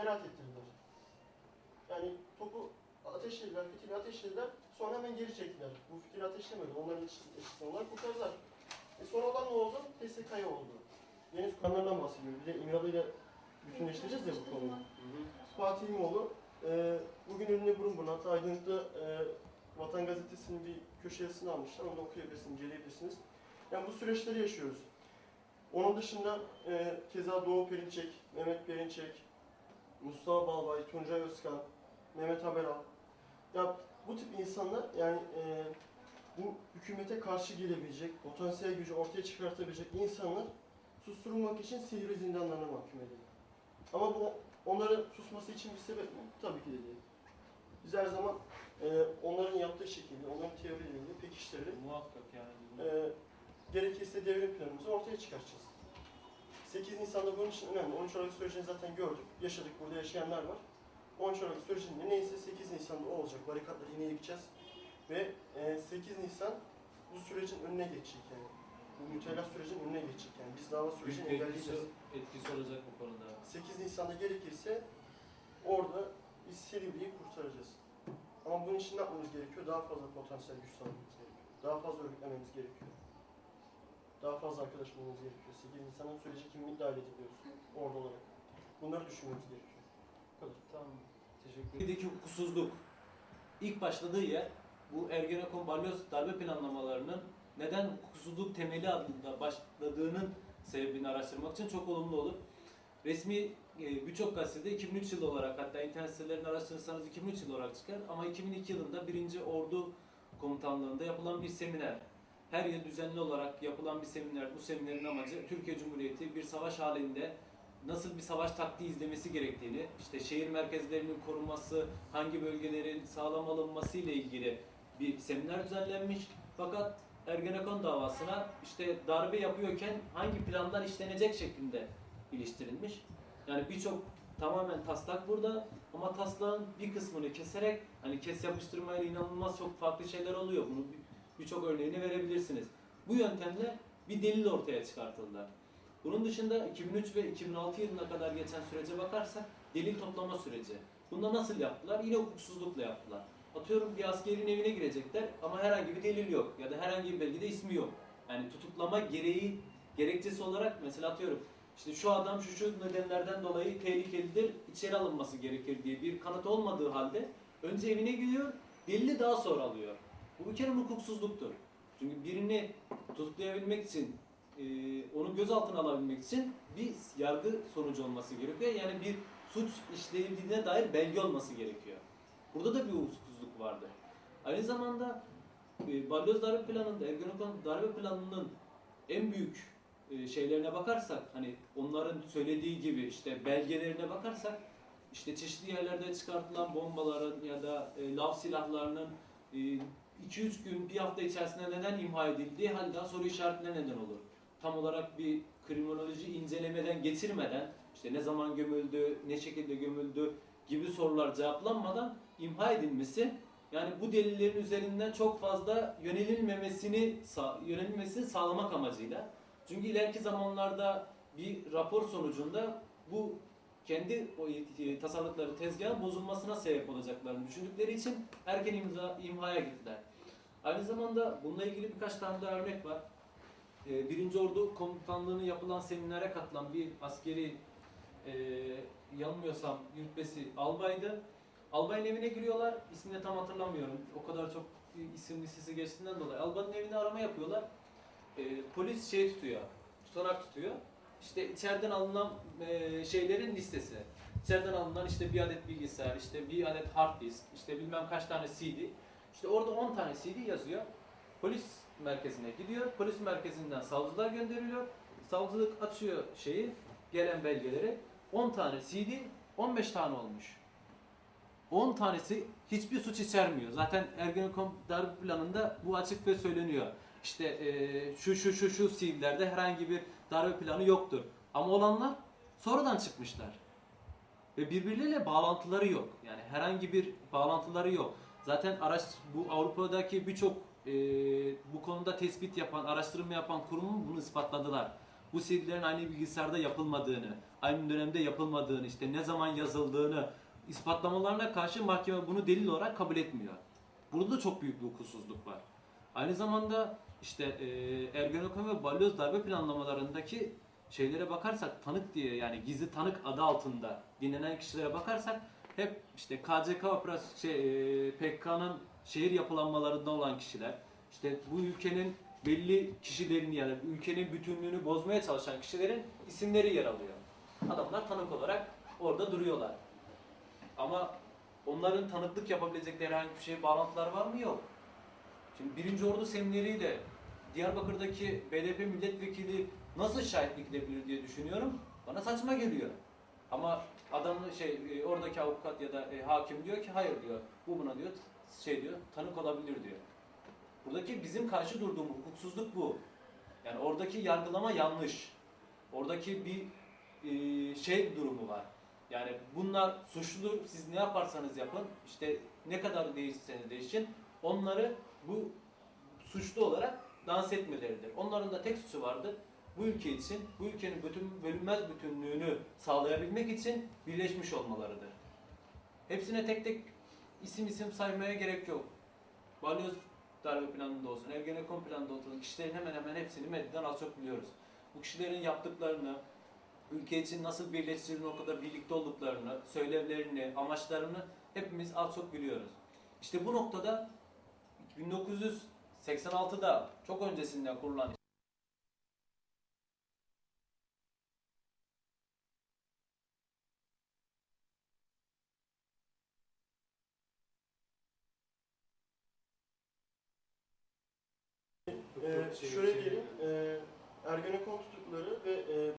Beraat ettirdiler. Yani topu ateşlediler, fitili ateşlediler. Sonra hemen geri çektiler. Bu fitili ateşlemedi. Onların eşitsin. Onlar kurtardılar. E sonra olan ne oldu? TSK'ya oldu. Deniz kanlarından bahsediyor. Bir de İmralı ile bütünleştireceğiz ya bu konuyu. Fatih İmoğlu, e, bugün önüne burun burun. Hatta Aydınlık'ta e, Vatan Gazetesi'nin bir köşe yazısını almışlar. Onu da okuyabilirsiniz, inceleyebilirsiniz. Yani bu süreçleri yaşıyoruz. Onun dışında e, keza Doğu Perinçek, Mehmet Perinçek, Mustafa Balbay, Tuncay Özkan, Mehmet Haberal. Ya bu tip insanlar yani e, bu hükümete karşı gelebilecek, potansiyel gücü ortaya çıkartabilecek insanlar susturulmak için sihirli zindanlarına mahkum edildi. Ama bu onların susması için bir sebep mi? Tabii ki de değil. Biz her zaman e, onların yaptığı şekilde, onların teorilerini pekiştirip Muhakkak yani. e, gerekirse devrim planımızı ortaya çıkartacağız. 8 Nisan'da bunun için önemli. 13 Aralık sürecini zaten gördük. Yaşadık, burada yaşayanlar var. 13 Aralık sürecinde neyse 8 Nisan'da o olacak. Barikatları yine yıkacağız. Ve e, 8 Nisan bu sürecin önüne geçecek yani. Bu mütalak sürecin önüne geçecek yani. Biz dava Büyük sürecini etkisi, engelleyeceğiz. etkisi olacak bu konuda. 8 Nisan'da gerekirse orada biz Silivri'yi kurtaracağız. Ama bunun için ne yapmamız gerekiyor? Daha fazla potansiyel güç sağlamamız gerekiyor. Daha fazla örgütlememiz gerekiyor. Daha fazla arkadaş bulmamız gerekiyor. 8 Nisan'ın süreci kimliği dahil ediliyoruz orada olarak. Bunları düşünmemiz gerekiyor. Bu kadar. Tamam. Teşekkür ederim. Türkiye'deki hukuksuzluk ilk başladığı yer bu Ergenekon balyoz darbe planlamalarının neden hukuksuzluk temeli adında başladığının sebebini araştırmak için çok olumlu olur. Resmi e, birçok gazetede 2003 yılı olarak hatta internet sitelerini araştırırsanız 2003 yılı olarak çıkar ama 2002 yılında 1. Ordu Komutanlığı'nda yapılan bir seminer. Her yıl düzenli olarak yapılan bir seminer. Bu seminerin amacı Türkiye Cumhuriyeti bir savaş halinde nasıl bir savaş taktiği izlemesi gerektiğini, işte şehir merkezlerinin korunması, hangi bölgelerin sağlam alınması ile ilgili bir seminer düzenlenmiş. Fakat Ergenekon davasına işte darbe yapıyorken hangi planlar işlenecek şeklinde iliştirilmiş. Yani birçok tamamen taslak burada ama taslağın bir kısmını keserek hani kes yapıştırmayla inanılmaz çok farklı şeyler oluyor. Bunun bir- birçok örneğini verebilirsiniz. Bu yöntemle bir delil ortaya çıkartıldı. Bunun dışında 2003 ve 2006 yılına kadar geçen sürece bakarsak delil toplama süreci. Bunda nasıl yaptılar? Yine hukuksuzlukla yaptılar. Atıyorum bir askerin evine girecekler ama herhangi bir delil yok ya da herhangi bir belgede ismi yok. Yani tutuklama gereği gerekçesi olarak mesela atıyorum işte şu adam şu şu nedenlerden dolayı tehlikelidir, içeri alınması gerekir diye bir kanıt olmadığı halde önce evine gidiyor, delili daha sonra alıyor. Bu bir kere hukuksuzluktur. Çünkü birini tutuklayabilmek için e, onu gözaltına alabilmek için bir yargı sonucu olması gerekiyor. Yani bir suç işleyildiğine dair belge olması gerekiyor. Burada da bir hukuksuzluk vardı. Aynı zamanda e, Balyoz darbe planında, Ergenekon darbe planının en büyük e, şeylerine bakarsak, hani onların söylediği gibi işte belgelerine bakarsak, işte çeşitli yerlerde çıkartılan bombaların ya da e, lav silahlarının 2-3 gün, bir hafta içerisinde neden imha edildiği halde soru işaretine neden olur tam olarak bir kriminoloji incelemeden getirmeden işte ne zaman gömüldü, ne şekilde gömüldü gibi sorular cevaplanmadan imha edilmesi yani bu delillerin üzerinden çok fazla yönelilmemesini yönelilmesini sağlamak amacıyla. Çünkü ileriki zamanlarda bir rapor sonucunda bu kendi tasarladıkları tezgahın bozulmasına sebep olacaklarını düşündükleri için erken imza, imhaya gittiler. Aynı zamanda bununla ilgili birkaç tane daha örnek var. Ee, Birinci Ordu Komutanlığı'nın yapılan seminere katılan bir askeri e, yanılmıyorsam yürütmesi albaydı. Albayın evine giriyorlar. İsmini tam hatırlamıyorum. O kadar çok isim listesi geçtiğinden dolayı. Albayın evine arama yapıyorlar. Ee, polis şey tutuyor. Tutanak tutuyor. İşte içeriden alınan e, şeylerin listesi. İçeriden alınan işte bir adet bilgisayar, işte bir adet hard disk, işte bilmem kaç tane CD. İşte orada 10 tane CD yazıyor. Polis merkezine gidiyor. Polis merkezinden savcılar gönderiliyor. Savcılık açıyor şeyi, gelen belgeleri. 10 tane CD, 15 tane olmuş. 10 tanesi hiçbir suç içermiyor. Zaten Ergenekon darbe planında bu açık ve söyleniyor. İşte eee, şu şu şu şu CD'lerde herhangi bir darbe planı yoktur. Ama olanlar sonradan çıkmışlar. Ve birbirleriyle bağlantıları yok. Yani herhangi bir bağlantıları yok. Zaten araç bu Avrupa'daki birçok e, bu konuda tespit yapan, araştırma yapan kurumun bunu ispatladılar. bu CD'lerin aynı bilgisayarda yapılmadığını, aynı dönemde yapılmadığını, işte ne zaman yazıldığını ispatlamalarına karşı mahkeme bunu delil olarak kabul etmiyor. Burada da çok büyük bir hukuksuzluk var. Aynı zamanda işte e, Ergenekon ve Balyoz darbe planlamalarındaki şeylere bakarsak tanık diye yani gizli tanık adı altında dinlenen kişilere bakarsak hep işte KCK operasyon şey, e, PKK'nın şehir yapılanmalarında olan kişiler işte bu ülkenin belli kişilerini yani ülkenin bütünlüğünü bozmaya çalışan kişilerin isimleri yer alıyor. Adamlar tanık olarak orada duruyorlar. Ama onların tanıklık yapabilecekleri herhangi bir şeye bağlantılar var mı? Yok. Şimdi birinci ordu semineriyle Diyarbakır'daki BDP milletvekili nasıl şahitlik edebilir diye düşünüyorum. Bana saçma geliyor. Ama adam şey e, oradaki avukat ya da e, hakim diyor ki hayır diyor. Bu buna diyor şey diyor tanık olabilir diyor. Buradaki bizim karşı durduğumuz hukuksuzluk bu. Yani oradaki yargılama yanlış. Oradaki bir e, şey durumu var. Yani bunlar suçludur. Siz ne yaparsanız yapın, işte ne kadar değişseniz değişin, onları bu suçlu olarak dans etmeleridir. Onların da tek suçu vardır. Bu ülke için, bu ülkenin bütün bölünmez bütünlüğünü sağlayabilmek için birleşmiş olmalarıdır. Hepsine tek tek isim isim saymaya gerek yok. Balyoz darbe planında olsun, Ergenekon planında olsun, kişilerin hemen hemen hepsini medyadan az çok biliyoruz. Bu kişilerin yaptıklarını, ülke için nasıl birleştiğini, o kadar birlikte olduklarını, söylevlerini, amaçlarını hepimiz az çok biliyoruz. İşte bu noktada 1986'da çok öncesinden kurulan Şöyle diyelim, e, Ergenekon tutukluları ve e,